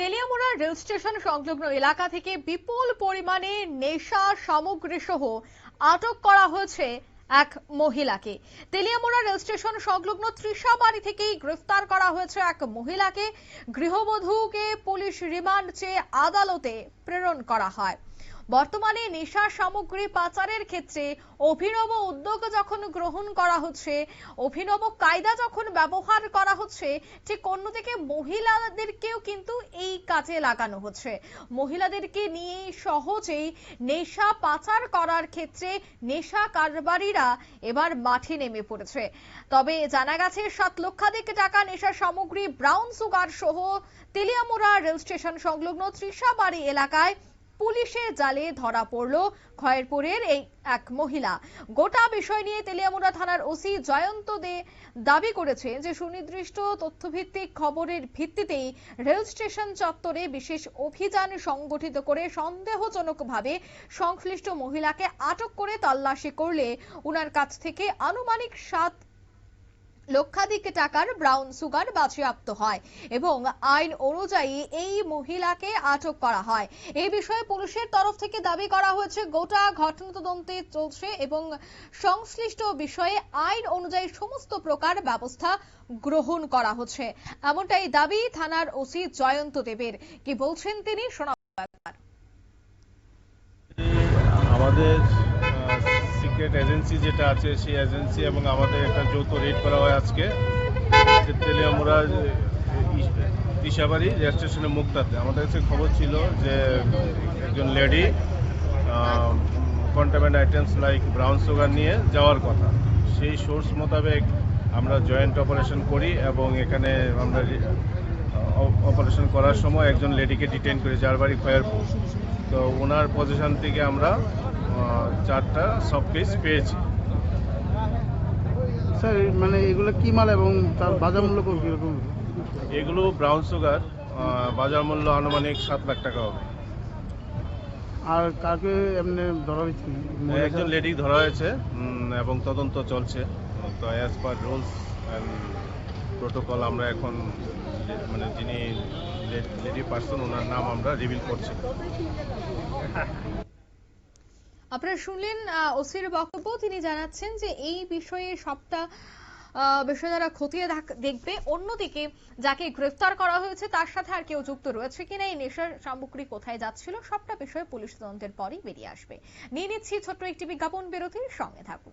Teliamura rail station সংলগ্ন এলাকা থেকে বিপুল পরিমাণে নেশা সামগ্রী সহ আটক করা হয়েছে এক মহিলাকে। তেলিয়ামোড়া রেল স্টেশন সংলগ্ন তৃষা ত্রিশাবাড়ি থেকেই গ্রেফতার করা হয়েছে এক মহিলাকে। গৃহবধূকে পুলিশ রিমান্ড চেয়ে আদালতে প্রেরণ করা হয়। বর্তমানে নেশা সামগ্রী পাচারের ক্ষেত্রে অভিনব উদ্যোগ যখন গ্রহণ করা হচ্ছে, অভিনব কায়দা যখন ব্যবহার করা হচ্ছে, ঠিক অন্যদিকে মহিলাদেরকেও কিন্তু এই কাজে লাগানো হচ্ছে। মহিলাদেরকে নিয়ে সহজেই নেশা পাচার করার ক্ষেত্রে নেশা কারবারিরা এবার মাঠে নেমে পড়েছে। তবে জানা গেছে, সাত লক্ষাধিক টাকা নেশা সামগ্রী ব্রাউন সুগার সহ তেলিয়ামুড়া রেল স্টেশন সংলগ্ন ত্রিশাবাড়ি এলাকায় পুলিশের জালে ধরা পড়ল খয়েরপুরের এই এক মহিলা। গোটা বিষয় নিয়ে তেলিয়ামুড়া থানার ওসি জয়ন্ত দে দাবি করেছে যে, সুনির্দিষ্ট তথ্যভিত্তিক খবরের ভিত্তিতেই রেল স্টেশন চত্বরে বিশেষ অভিযান সংগঠিত করে সন্দেহজনকভাবে সংশ্লিষ্ট মহিলাকে আটক করে তল্লাশি করলে উনার কাছ থেকে আনুমানিক সাত লক্ষাধিক টাকার ব্রাউন সুগার বাজেয়াপ্ত হয় এবং আইন অনুযায়ী এই মহিলাকে আটক করা হয়। এই বিষয়ে পুলিশের তরফ থেকে দাবি করা হয়েছে, গোটা ঘটনা তদন্তে চলছে এবং সংশ্লিষ্ট বিষয়ে আইন অনুযায়ী সমস্ত প্রকার ব্যবস্থা গ্রহণ করা হচ্ছে। এমনটাই দাবি থানার ওসি জয়ন্ত দেবের। কি বলছেন তিনি? শোনা আমাদের সিক্রেট এজেন্সি যেটা আছে, সেই এজেন্সি এবং আমাদের একটা যৌথ রেড করা হয় আজকে। তেলিয়ামুড়া দিশাবাড়ি রেল স্টেশনের মুক্তাতে। আমাদের কাছে খবর ছিল যে একজন lady containment items like brown sugar নিয়ে যাওয়ার কথা। সেই সোর্স মোতাবেক আমরা জয়েন্ট অপারেশন করি এবং এখানে আমরা অপারেশন করার সময় একজন লেডিকে ডিটেন করি যার বাড়ি খয়েরপুর। তো ওনার পজিশন থেকে আমরা চারটা সব পিস পেয়েছি। স্যার মানে এগুলো কি মাল এবং তার বাজার মূল্য কত কীরকম? এগুলো ব্রাউন সুগার বাজার মূল্য আনুমানিক সাত লাখ টাকা হবে। আর কাকে এমনি ধরা হয়েছে? একজন লেডি ধরা হয়েছে এবং তদন্ত চলছে। তো as per rules and protocol আমরা এখন মানে যিনি লেডি পার্সন ওনার নাম আমরা রিভিল করছি। আপনারা শুনলেন ওসির বক্তব্য। তিনি জানাচ্ছেন যে এই বিষয়ে সবটা বিষয় তারা খতিয়ে দেখ- দেখবে। অন্যদিকে যাকে গ্রেফতার করা হয়েছে, তার সাথে আর কেউ যুক্ত রয়েছে কিনা, এই নেশার সামগ্রী কোথায় যাচ্ছিল, সবটা বিষয়ে পুলিশ তদন্তের পরই বেরিয়ে আসবে। নিয়ে নিচ্ছি ছোট্ট একটি বিজ্ঞাপন বিরতির সঙ্গে থাকুন।